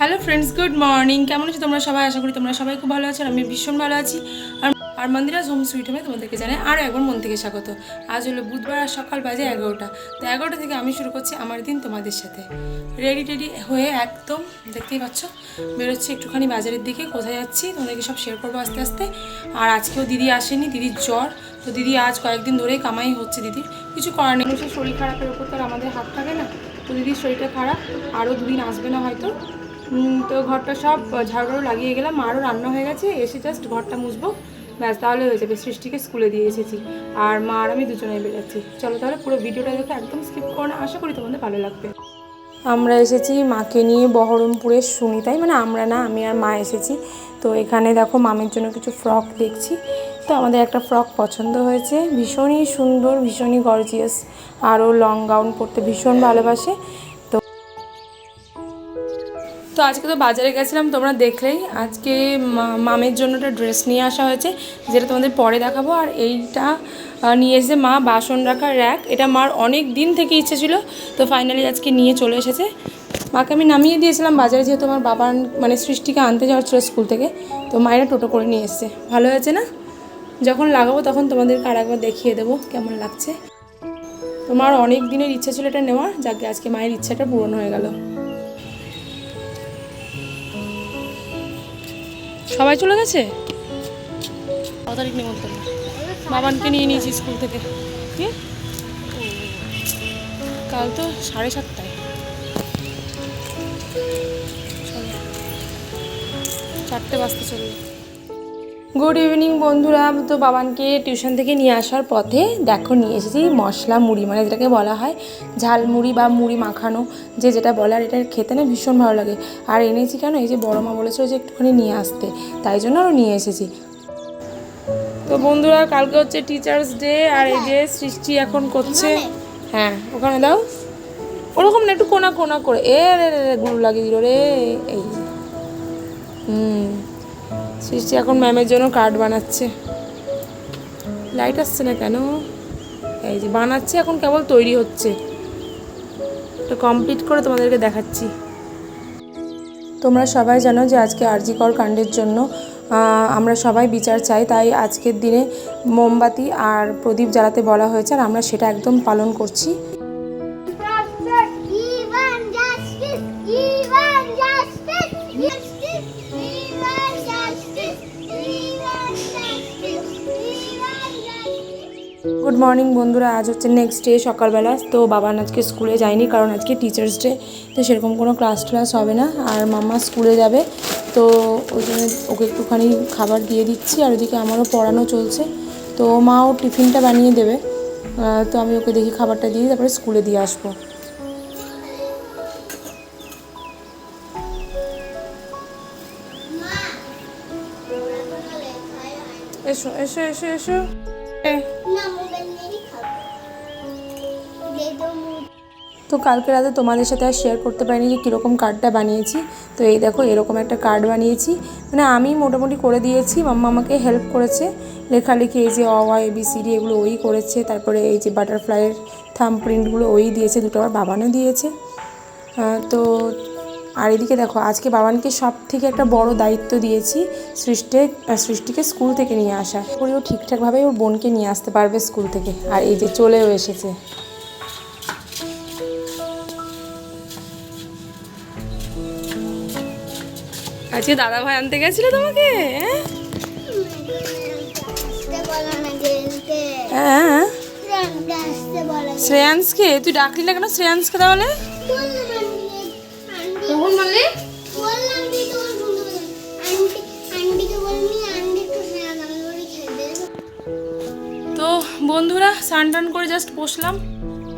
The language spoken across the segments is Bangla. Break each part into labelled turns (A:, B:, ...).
A: হ্যালো ফ্রেন্ডস গুড মর্নিং কেমন আছো তোমরা সবাই? আশা করি তোমরা সবাই খুব ভালো আছো আমি ভীষণ ভালো আছি। আর আর মন্দিরাজ হোম সুইট হোমে তোমাদেরকে জানাই আরও একবার মন থেকে স্বাগত। আজ হলো বুধবার আর সকাল বাজে এগারোটা। তো এগারোটা থেকে আমি শুরু করছি আমার দিন তোমাদের সাথে। রেডি টেডি হয়ে একদম দেখতেই পাচ্ছ, বেরোচ্ছি একটুখানি বাজারের দিকে, কোথায় যাচ্ছি তোমাদেরকে সব শেয়ার করব আস্তে আস্তে। আর আজকেও দিদি আসেনি, দিদির জ্বর। তো দিদি আজ কয়েকদিন ধরেই কামাই হচ্ছে দিদির। কিছু করার নেই। শরীর খারাপের উপর তো আমাদের হাত থাকে না। তো দিদির শরীরটা খারাপ। আরও দুদিন আসবে না হয়তো। তো ঘরটা সব ঝাড়ু লাগিয়ে গেলাম মারও রান্না হয়ে গেছে, এসে জাস্ট ঘরটা মুছবো। ব্যাস, তাহলে হয়ে যাবে সৃষ্টিকে স্কুলে দিয়ে এসেছি। আর মা আর আমি দুজনেই বেরোচ্ছি চলো তাহলে পুরো ভিডিওটা দেখে একদম স্কিপ করো না, আশা করি তোমাদের ভালো লাগবে। আমরা এসেছি মাকে নিয়ে বহরমপুরের সুনিতাই মানে আমরা না, আমি আর মা এসেছি। তো এখানে দেখো মামের জন্য কিছু ফ্রক দেখছি। তো আমাদের একটা ফ্রক পছন্দ হয়েছে, ভীষণই সুন্দর, ভীষণই গর্জিয়াস আরও লং গাউন পরতে ভীষণ ভালোবাসে। তো আজকে তো বাজারে গেছিলাম, তোমরা দেখলেই। আজকে মামের জন্য একটা ড্রেস নিয়ে আসা হয়েছে, যেটা তোমাদের পরে দেখাবো। আর এইটা নিয়ে এসেছে মা বাসন রাখার র্যাক। এটা মার অনেক দিন থেকে ইচ্ছে ছিল, তো ফাইনালি আজকে নিয়ে চলে এসেছে। মাকে আমি নামিয়ে দিয়েছিলাম বাজারে, যেহেতু আমার বাবার মানে সৃষ্টিকে আনতে যাওয়ার ছিল স্কুল থেকে, তো মায়েরা টোটো করে নিয়ে এসছে। ভালো হয়েছে না? যখন লাগাবো তখন তোমাদেরকে আর একবার দেখিয়ে দেবো কেমন লাগছে। তোমার অনেক দিনের ইচ্ছা ছিল এটা নেওয়ার, যাকে আজকে মায়ের ইচ্ছাটা পূরণ হয়ে গেল। সবাই চলে গেছে? কত তারিখ নিমন্ত্রণ বাবানকে নিয়ে নিয়েছি স্কুল থেকে। কি? কাল তো সাড়ে সাতটায়। চারটে বাজতে চলল। গুড ইভিনিং বন্ধুরা। তো বাবানকে টিউশন থেকে নিয়ে আসার পথে, দেখো, নিয়ে এসেছি মশলা, মুড়ি মানে যেটাকে বলা হয় ঝাল মুড়ি বা মুড়ি মাখানো, যে যেটা বলে, আর এটা খেতে না ভীষণ ভালো লাগে। আর এনেছি কেন, এই যে বড় মা বলেছিল যে একটুখানি নিয়ে আসতে, তাই জন্য আরও নিয়ে এসেছি। তো বন্ধুরা, কালকে হচ্ছে টিচার্স ডে আর এই যে সৃষ্টি এখন করছে হ্যাঁ ওখানে দাও। ওরকম না, একটু কোনা কোনা করে, এ রে রে গুরু লাগিয়ে দিল রে, এই হুম। সৃষ্টি এখন ম্যামের জন্য কার্ড বানাচ্ছে। লাইট আসছে না কেন? এই যে বানাচ্ছে, এখন কেবল তৈরি হচ্ছে। তো কমপ্লিট করে তোমাদেরকে দেখাচ্ছি। তোমরা সবাই জানো যে আজকে আরজিকর কাণ্ডের জন্য আমরা সবাই বিচার চাই। তাই আজকের দিনে মোমবাতি আর প্রদীপ জ্বালাতে বলা হয়েছে আর আমরা সেটা একদম পালন করছি। গুড মর্নিং বন্ধুরা। আজ হচ্ছে নেক্সট ডে সকালবেলা। তো বাবান আজকে স্কুলে যায়নি কারণ আজকে টিচার্স ডে তো সেরকম কোনো ক্লাস ক্লাস হবে না। আর মাম্মা স্কুলে যাবে। তো ওই জন্য ওকে একটুখানি খাবার দিয়ে দিচ্ছি। আর ওদিকে আমারও পড়ানো চলছে। তো মা ও টিফিনটা বানিয়ে দেবে। তো আমি ওকে দেখি খাবারটা দিয়ে তারপরে স্কুলে দিয়ে আসব। এসো এসো এসো এসো। তো কালকে রাতে তোমাদের সাথে আর শেয়ার করতে পারিনি যে কীরকম কার্ডটা বানিয়েছি। তো এই দেখো, এরকম একটা কার্ড বানিয়েছি। মানে আমি মোটামুটি করে দিয়েছি, মাম্মা আমাকে হেল্প করেছে। লেখালেখি এই যে অ এ, বি, সি, ডি এগুলো ওই করেছে। তারপরে এই যে বাটারফ্লাইয়ের থাম প্রিন্টগুলো ওই দিয়েছে, দুটো আবার বাবানও দিয়েছে। তো আর এদিকে দেখো আজকে বাবানকে সব থেকে একটা বড় দায়িত্ব দিয়েছি সৃষ্টে সৃষ্টিকে স্কুল থেকে নিয়ে আসা করে ও ঠিকঠাকভাবে ওর বোনকে নিয়ে আসতে পারবে স্কুল থেকে। আর এই যে চলেও এসেছে। আজকে দাদা ভাই আনতে গেছিল তোমাকে? হ্যাঁ? হ্যাঁ
B: বলো
A: শ্রেয়াংসকে? তুই ডাকলি না কেন শ্রেয়াংসকে তাহলে? টান করে জাস্ট বসলাম।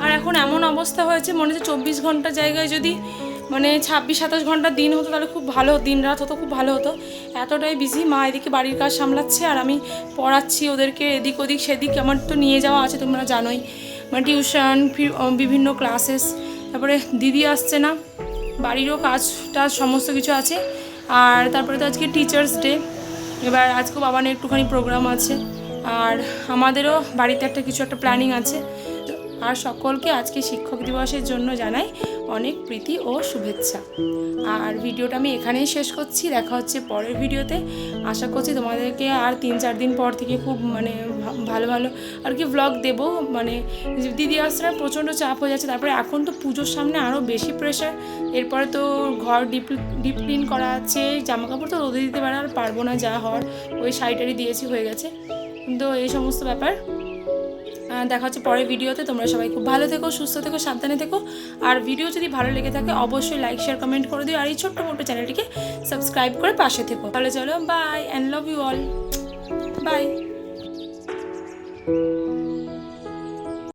A: আর এখন এমন অবস্থা হয়েছে, মনে হচ্ছে চব্বিশ ঘণ্টা জায়গায় যদি মানে ছাব্বিশ, সাতাশ ঘণ্টা দিন হতো, তাহলে খুব ভালো দিন রাত হতো, খুব ভালো হতো। এতটাই বিজি মা এদিকে বাড়ির কাজ সামলাচ্ছে, আর আমি পড়াচ্ছি ওদেরকে এদিক ওদিক সেদিক, আমার তো নিয়ে যাওয়া আছে, তোমরা জানোই। মানে টিউশন বিভিন্ন ক্লাসেস তারপরে দিদি আসছে না, বাড়িরও কাজ টাজ সমস্ত কিছু আছে। আর তারপরে তো আজকে টিচার্স ডে এবার আজকেও বাবানের একটুখানি প্রোগ্রাম আছে। আর আমাদেরও বাড়িতে একটা কিছু একটা প্ল্যানিং আছে। আর সকলকে আজকে শিক্ষক দিবসের জন্য জানাই অনেক প্রীতি ও শুভেচ্ছা। আর ভিডিওটা আমি এখানেই শেষ করছি, দেখা হচ্ছে পরের ভিডিওতে। আশা করছি তোমাদেরকে আর তিন চার দিন পর থেকে খুব মানে ভালো ভালো আর কি ব্লগ দেবো। মানে দিদি আসতে না, প্রচণ্ড চাপ হয়ে যাচ্ছে, তারপরে এখন তো পুজোর সামনে আরও বেশি প্রেশার এরপরে তো ঘর ডিপ ডিপ ক্লিন করা আছে জামা কাপড় তো রোদে দিতে পারে, আর পারব না যা হওয়ার। ওই শাড়িটারি দিয়েছি হয়ে গেছে। তো এই সমস্ত ব্যাপার দেখা হচ্ছে পরের ভিডিওতে। তোমরা সবাই খুব ভালো থেকো, সুস্থ থেকো, সাবধানে থেকো। আর ভিডিও যদি ভালো লেগে থাকে, অবশ্যই লাইক শেয়ার কমেন্ট করে দিও। আর এই ছোট্ট মোটো চ্যানেলটিকে সাবস্ক্রাইব করে পাশে থেকো। তাহলে চলো bye and love you all bye